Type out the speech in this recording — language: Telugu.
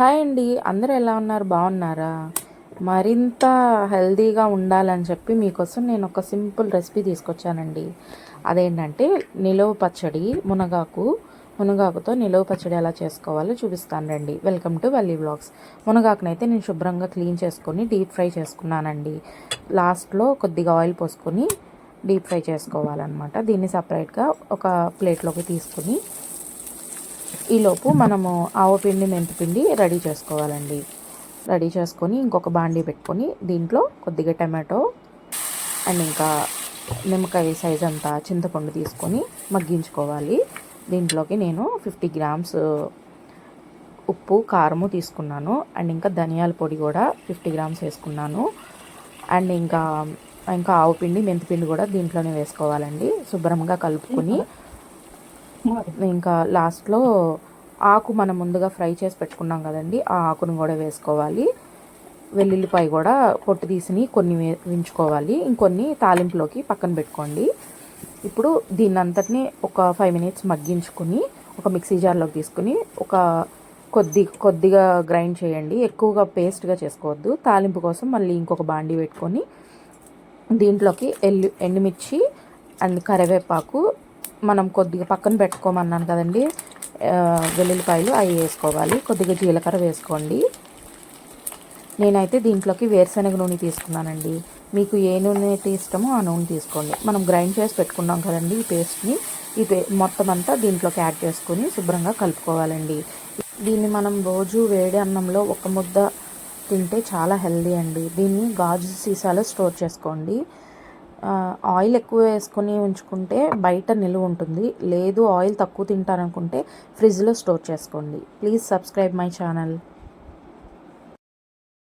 హాయ్ అండి. అందరూ ఎలా ఉన్నారు? బాగున్నారా? మరింత హెల్దీగా ఉండాలని చెప్పి మీకోసం నేను ఒక సింపుల్ రెసిపీ తీసుకొచ్చానండి. అదేంటంటే నిలువ పచ్చడి మునగాకు మునగాకుతో నిలువ పచ్చడి ఎలా చేసుకోవాలో చూపిస్తాను రండి. వెల్కమ్ టు వల్లీ బ్లాగ్స్ మునగాకునైతే నేను శుభ్రంగా క్లీన్ చేసుకొని డీప్ ఫ్రై చేసుకున్నానండి. లాస్ట్లో కొద్దిగా ఆయిల్ పోసుకొని డీప్ ఫ్రై చేసుకోవాలన్నమాట. దీన్ని సపరేట్గా ఒక ప్లేట్లోకి తీసుకుని ఈలోపు మనము ఆవపిండి మెంతిపిండి రెడీ చేసుకోవాలండి. రెడీ చేసుకొని ఇంకొక బాండీ పెట్టుకొని దీంట్లో కొద్దిగా టమాటో అండ్ ఇంకా నిమ్మకాయ సైజ్ అంతా చింతపండు తీసుకొని మగ్గించుకోవాలి. దీంట్లోకి నేను ఫిఫ్టీ గ్రామ్స్ ఉప్పు కారము తీసుకున్నాను. అండ్ ఇంకా ధనియాల పొడి కూడా ఫిఫ్టీ గ్రామ్స్ వేసుకున్నాను. అండ్ ఇంకా ఇంకా ఆవు పిండి మెంతిపిండి కూడా దీంట్లోనే వేసుకోవాలండి. శుభ్రంగా కలుపుకొని ఇంకా లాస్ట్లో ఆకు మనం ముందుగా ఫ్రై చేసి పెట్టుకున్నాం కదండి ఆ ఆకును కూడా వేసుకోవాలి. వెల్లుల్లిపాయ కూడా పొట్టు తీసిని కొన్ని ఉంచుకోవాలి ఇంకొన్ని తాలింపులోకి పక్కన పెట్టుకోండి. ఇప్పుడు దీన్ని అంతటిని ఒక ఫైవ్ మినిట్స్ మగ్గించుకొని ఒక మిక్సీ జార్లోకి తీసుకుని ఒక కొద్ది కొద్దిగా గ్రైండ్ చేయండి. ఎక్కువగా పేస్ట్గా చేసుకోవద్దు. తాలింపు కోసం మళ్ళీ ఇంకొక బాండి పెట్టుకొని దీంట్లోకి ఎల్లు ఎండుమిర్చి అండ్ కరివేపాకు మనం కొద్దిగా పక్కన పెట్టుకోమన్నాను కదండి. వెల్లుల్లిపాయలు అవి వేసుకోవాలి. కొద్దిగా జీలకర్ర వేసుకోండి. నేనైతే దీంట్లోకి వేరుశనగ నూనె తీసుకున్నానండి. మీకు ఏ నూనె అయితే ఇష్టమో ఆ నూనె తీసుకోండి. మనం గ్రైండ్ చేసి పెట్టుకున్నాం కదండి ఈ పేస్ట్ని. ఈ పే మొత్తం అంతా దీంట్లోకి యాడ్ చేసుకొని శుభ్రంగా కలుపుకోవాలండి. దీన్ని మనం రోజు వేడి అన్నంలో ఒక ముద్ద తింటే చాలా హెల్దీ అండి. దీన్ని గాజు సీసాలో స్టోర్ చేసుకోండి. ఆయిల్ ఎక్కువ వేసుకొని ఉంచుకుంటే బయట నిలువ ఉంటుంది. లేదు ఆయిల్ తక్కువ తింటారనుకుంటే ఫ్రిడ్జ్లో స్టోర్ చేసుకోండి. Please subscribe my channel.